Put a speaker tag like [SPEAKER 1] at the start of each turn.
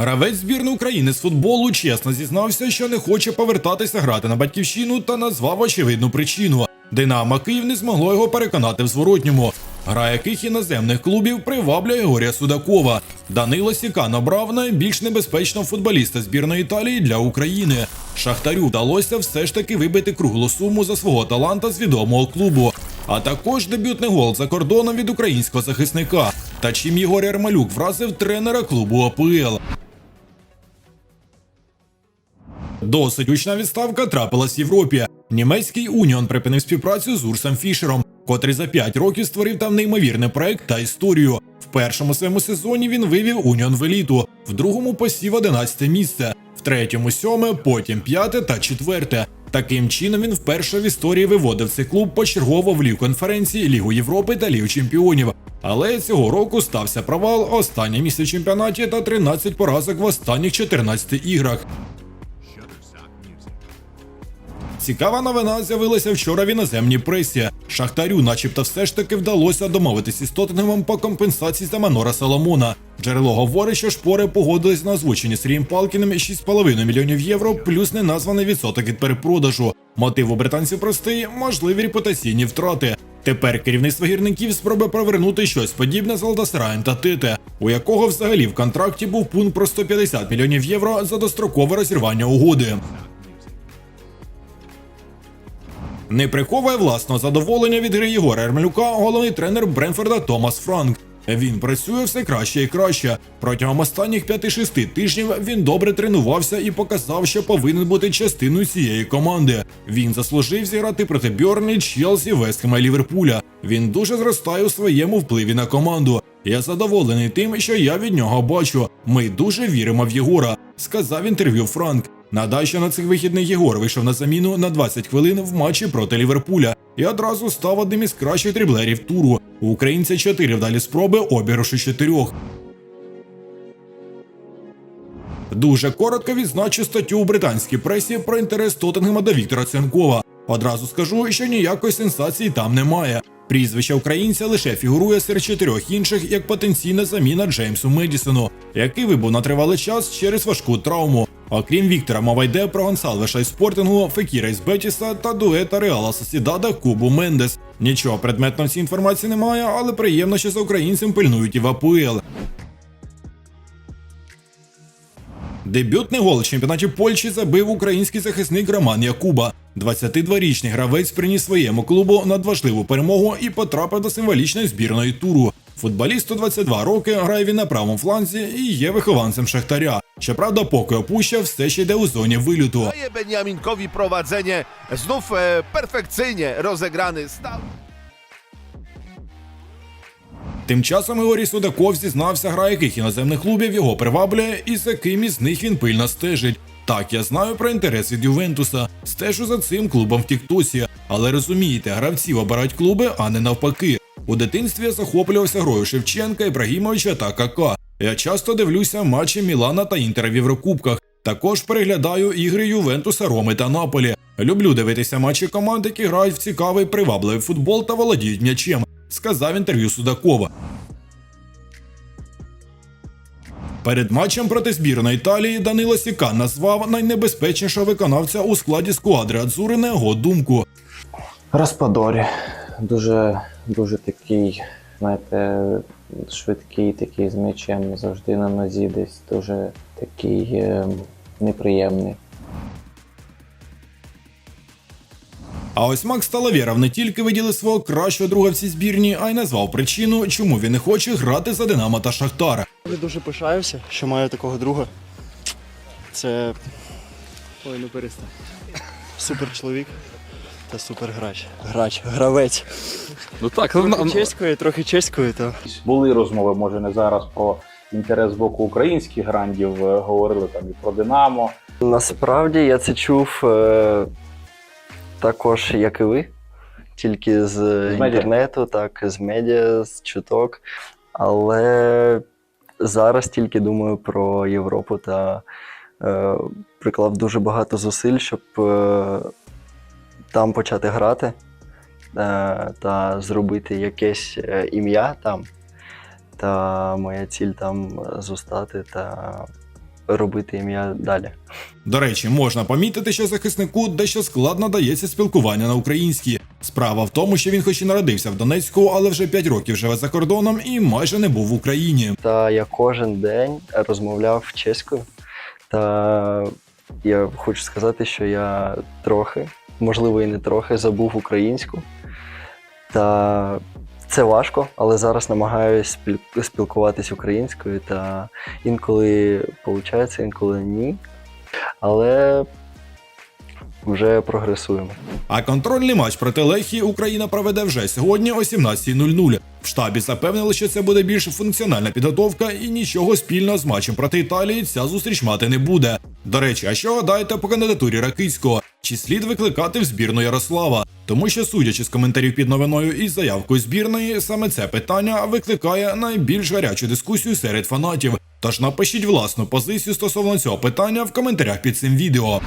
[SPEAKER 1] Гравець збірної України з футболу чесно зізнався, що не хоче повертатися грати на батьківщину та назвав очевидну причину. Динамо Київ не змогло його переконати в зворотньому. Гра яких іноземних клубів приваблює Горія Судакова. Данило Сікан обрав найбільш небезпечного футболіста збірної Італії для України. Шахтарю вдалося все ж таки вибити круглу суму за свого таланта з відомого клубу. А також дебютний гол за кордоном від українського захисника. Та чим Єгор Ярмалюк вразив тренера клубу ОПЛ. Досить гучна відставка трапилась в Європі. Німецький Уніон припинив співпрацю з Урсом Фішером, котрий за 5 років створив там неймовірний проект та історію. В першому своєму сезоні він вивів Уніон в еліту, в другому посів 11 місце, в третьому сьоме, потім п'яте та четверте. Таким чином він вперше в історії виводив цей клуб почергово в лігу конференції, Лігу Європи та Лігу Чемпіонів. Але цього року стався провал, останнє місце в чемпіонаті та 13 поразок в останніх 14 іграх. Цікава новина з'явилася вчора в іноземній пресі. Шахтарю, начебто, все ж таки вдалося домовитися із Тоттенгемом по компенсації за Манора Соломона. Джерело говорить, що шпори погодились на озвучені Срієм Палкіним 6,5 мільйонів євро, плюс неназваний відсоток від перепродажу. Мотив у британців простий можливі репутаційні втрати. Тепер керівництво гірників спробує провернути щось подібне з Алдасараєм та Тите, у якого взагалі в контракті був пункт про 150 мільйонів євро за дострокове розірвання угоди. Не приховує власного задоволення від гри Єгора Ермелюка головний тренер Бренфорда Томас Франк. Він працює все краще і краще. Протягом останніх 5-6 тижнів він добре тренувався і показав, що повинен бути частиною цієї команди. Він заслужив зіграти проти Бьорні, Челсі, Вестхема і Ліверпуля. Він дуже зростає у своєму впливі на команду. Я задоволений тим, що я від нього бачу. Ми дуже віримо в Єгора, сказав інтерв'ю Франк. Надай, на цих вихідних Єгор вийшов на заміну на 20 хвилин в матчі проти Ліверпуля і одразу став одним із кращих дриблерів туру. У українця 4 вдалі спроби, обіграші чотирьох. Дуже коротко відзначу статтю у британській пресі про інтерес Тоттенгема до Віктора Ценкова. Одразу скажу, що ніякої сенсації там немає. Прізвище українця лише фігурує серед чотирьох інших як потенційна заміна Джеймсу Медісону, який вибув на тривалий час через важку травму. Окрім Віктора, мова йде про Гонсалвеша із Спортингу, Фекіра із Бетіса та дуета Реала Сосідада Кубу Мендес. Нічого предметно в цій інформації немає, але приємно, що за українцем пильнують і в АПЛ. Дебютний гол чемпіонаті Польщі забив український захисник Роман Якуба. 22-річний гравець приніс своєму клубу надважливу перемогу і потрапив до символічної збірної туру. Футболісту 22 роки грає він на правому фланзі і є вихованцем Шахтаря. Щоправда, поки опуща, все ще йде у зоні вилюту.
[SPEAKER 2] Daje Beniaminkowi prowadzenie. Znów e, perfekcyjnie rozegrany stał.
[SPEAKER 1] Тим часом Ігорій Судаков зізнався, гра яких іноземних клубів його приваблює, і за ким із них він пильно стежить. Так, я знаю про інтерес від Ювентуса, стежу за цим клубом в Тіктосі, але розумієте, гравців обирають клуби, а не навпаки. У дитинстві я захоплювався грою Шевченка, Ібрагімовича та Кака. Я часто дивлюся матчі Мілана та Інтера в Єврокубках. Також переглядаю ігри Ювентуса, Роми та Наполі. Люблю дивитися матчі команд, які грають в цікавий привабливий футбол та володіють м'ячем, сказав інтерв'ю Судакова. Перед матчем проти збірної Італії Данило Сікан назвав найнебезпечнішого виконавця у складі сквадри Адзури на його думку.
[SPEAKER 3] Распадорі. Дуже, дуже такий, знаєте, швидкий, такий з м'ячем, завжди на нозі десь дуже такий е, неприємний.
[SPEAKER 1] А ось Макс Талавєров не тільки виділив свого кращого друга в цій збірні, а й назвав причину, чому він не хоче грати за Динамо та Шахтар.
[SPEAKER 4] Я дуже пишаюся, що маю такого друга. Це
[SPEAKER 5] Ой, ну перестань.
[SPEAKER 4] супер чоловік та супер грач. Грач, гравець.
[SPEAKER 5] Ну так,
[SPEAKER 4] Трохи чеською, трохи чеською, то
[SPEAKER 6] Були розмови, може не зараз про інтерес з боку українських грандів. е, Говорили там і про Динамо.
[SPEAKER 7] Насправді я це чув е, також, як і ви, тільки з,
[SPEAKER 6] медіа.
[SPEAKER 7] інтернету, так, з медіа, з чуток. Але зараз тільки думаю про Європу та е, приклав дуже багато зусиль, щоб е, там почати грати е, та зробити якесь е, ім'я там. Та моя ціль там зостати та робити ім'я далі.
[SPEAKER 1] До речі, можна помітити, що захиснику дещо складно дається спілкування на українській. Справа в тому, що він хоч і народився в Донецьку, але вже 5 років живе за кордоном і майже не був в Україні.
[SPEAKER 7] Та я кожен день розмовляв чеською. Та я хочу сказати, що я трохи, можливо, і не трохи, забув українську. Та це важко, але зараз намагаюся спілкуватись українською, та інколи виходить, інколи ні. Але вже прогресуємо.
[SPEAKER 1] А контрольний матч проти Лехії Україна проведе вже сьогодні о 17.00. В штабі запевнили, що це буде більш функціональна підготовка і нічого спільного з матчем проти Італії ця зустріч мати не буде. До речі, а що гадаєте по кандидатурі Ракицького? Чи слід викликати в збірну Ярослава? Тому що, судячи з коментарів під новиною і заявкою збірної, саме це питання викликає найбільш гарячу дискусію серед фанатів. Тож напишіть власну позицію стосовно цього питання в коментарях під цим відео.